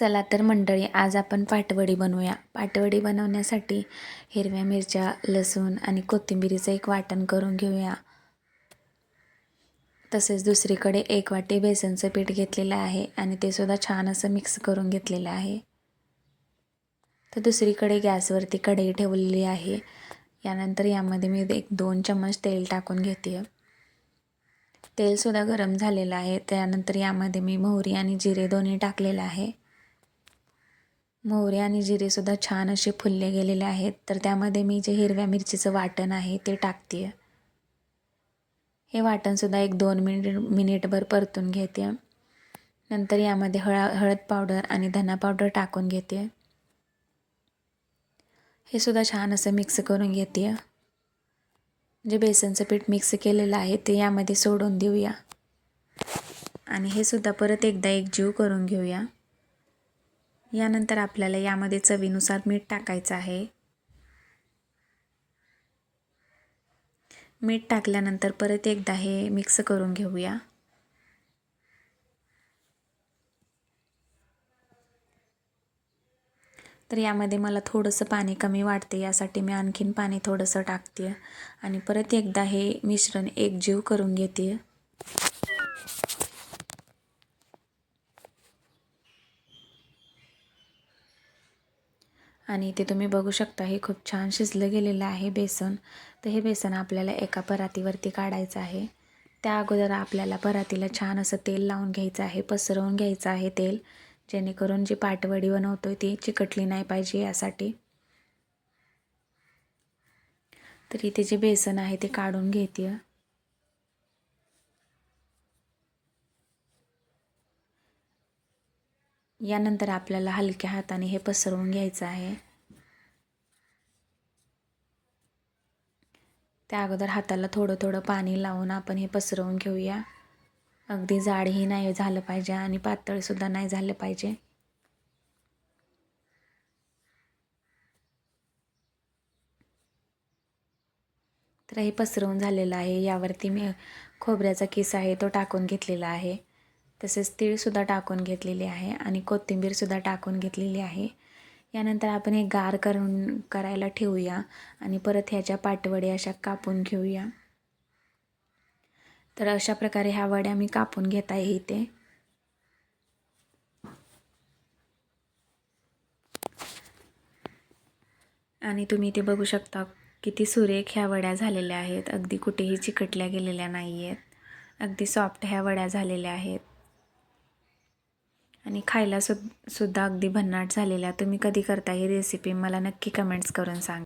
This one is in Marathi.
चला तर मंडळी आज आपण पाटवडी बनवूया. पाटवडी बनवण्यासाठी हिरव्या मिरच्या लसूण आणि कोथिंबिरीचं एक वाटण करून घेऊया. तसेच दुसरीकडे एक वाटी बेसनचं पीठ घेतलेलं आहे आणि ते सुद्धा छान असं मिक्स करून घेतलेलं आहे. तर दुसरीकडे गॅसवरती कढई ठेवलेली आहे. यानंतर यामध्ये मी एक दोन चम्मच तेल टाकून घेते. तेलसुद्धा गरम झालेलं आहे. त्यानंतर यामध्ये मी मोहरी आणि जिरे दोन्ही टाकलेलं आहे. मोहरी आणि जिरेसुद्धा छान असे फुलले गेलेले आहेत. तर त्यामध्ये मी जे हिरव्या मिरचीचं वाटण आहे ते टाकते हे वाटणसुद्धा एक दोन मिनिट मिनिटभर परतून घेते. नंतर यामध्ये हळा हळद पावडर आणि धना पावडर टाकून घेते. हे सुद्धा छान असं मिक्स करून घेते. जे बेसनचं पीठ मिक्स केलेलं आहे ते यामध्ये सोडून देऊया. आणि हे सुद्धा परत एकदा एक जीव करून घेऊया. यानंतर आपल्याला यामध्ये चवीनुसार मीठ टाकायचं आहे. मीठ टाकल्यानंतर परत एकदा हे मिक्स करून घेऊया. तर यामध्ये मला थोडंसं पाणी कमी वाटते यासाठी मी आणखीन पाणी थोडंसं टाकते आणि परत एकदा हे मिश्रण एकजीव करून घेते. आणि इथे तुम्ही बघू शकता हे खूप छान शिजलं गेलेलं आहे बेसन. तर हे बेसन आपल्याला एका परातीवरती काढायचं आहे. त्या अगोदर आपल्याला परातीला छान असं तेल लावून घ्यायचं आहे पसरवून घ्यायचं आहे तेल जेणेकरून जी पाटवडी बनवतो ती चिकटली नाही पाहिजे यासाठी. तर इथे जे बेसन आहे ते काढून घेते यानंतर आपल्याला हलक्या हाताने हे पसरवून घ्यायचं आहे. त्या अगोदर हाताला थोडं थोडं पाणी लावून आपण हे पसरवून घेऊया. अगदी जाडही नाही झालं पाहिजे आणि पातळसुद्धा नाही झालं पाहिजे. तर हे पसरवून झालेलं आहे. यावरती मी खोबऱ्याचा किस आहे तो टाकून घेतलेला आहे. तसेच तीळसुद्धा टाकून घेतलेली आहे आणि कोथिंबीरसुद्धा टाकून घेतलेली आहे. यानंतर आपण हे गार करून करायला ठेवूया आणि परत ह्याच्या पाटवड्या अशा कापून घेऊया. तर अशा प्रकारे ह्या वड्या मी कापून घेत आहे इथे. आणि तुम्ही इथे बघू शकता किती सुरेख ह्या वड्या झालेल्या आहेत. अगदी कुठेही चिकटल्या गेलेल्या नाही आहेत अगदी सॉफ्ट ह्या वड्या झालेल्या आहेत. आणि खायला सु सुद्धा अगदी भन्नाट झालेल्या. तुम्ही कधी करता ही रेसिपी मला नक्की कमेंट्स करून सांगा.